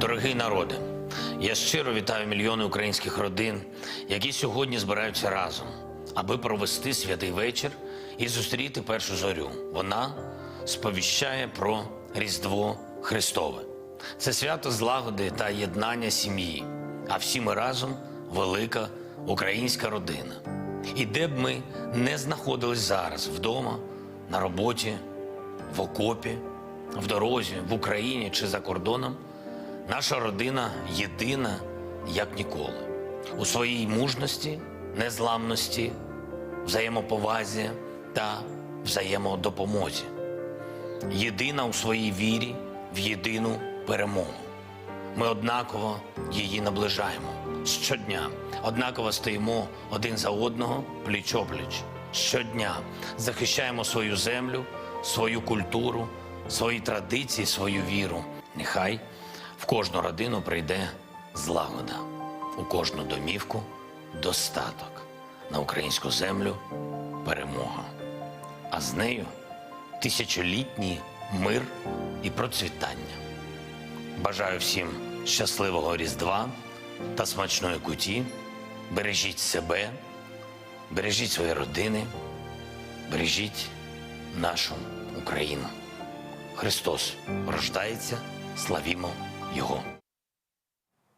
Дорогий народе, я щиро вітаю мільйони українських родин, які сьогодні збираються разом, аби провести святий вечір і зустріти першу зорю. Вона сповіщає про Різдво Христове. Це свято злагоди та єднання сім'ї, а всі ми разом велика українська родина. І де б ми не знаходились зараз вдома, на роботі, в окопі, в дорозі, в Україні чи за кордоном, наша родина єдина, як ніколи. У своїй мужності, незламності, взаємоповазі та взаємодопомозі. Єдина у своїй вірі в єдину перемогу. Ми однаково її наближаємо щодня. Однаково стоїмо один за одного пліч-опліч. Щодня захищаємо свою землю, свою культуру, свої традиції, свою віру. Нехай в кожну родину прийде злагода, у кожну домівку достаток, на українську землю перемога. А з нею тисячолітній мир і процвітання. Бажаю всім щасливого Різдва та смачної куті. Бережіть себе, бережіть свої родини, бережіть нашу Україну. Христос рождається, славімо 以后。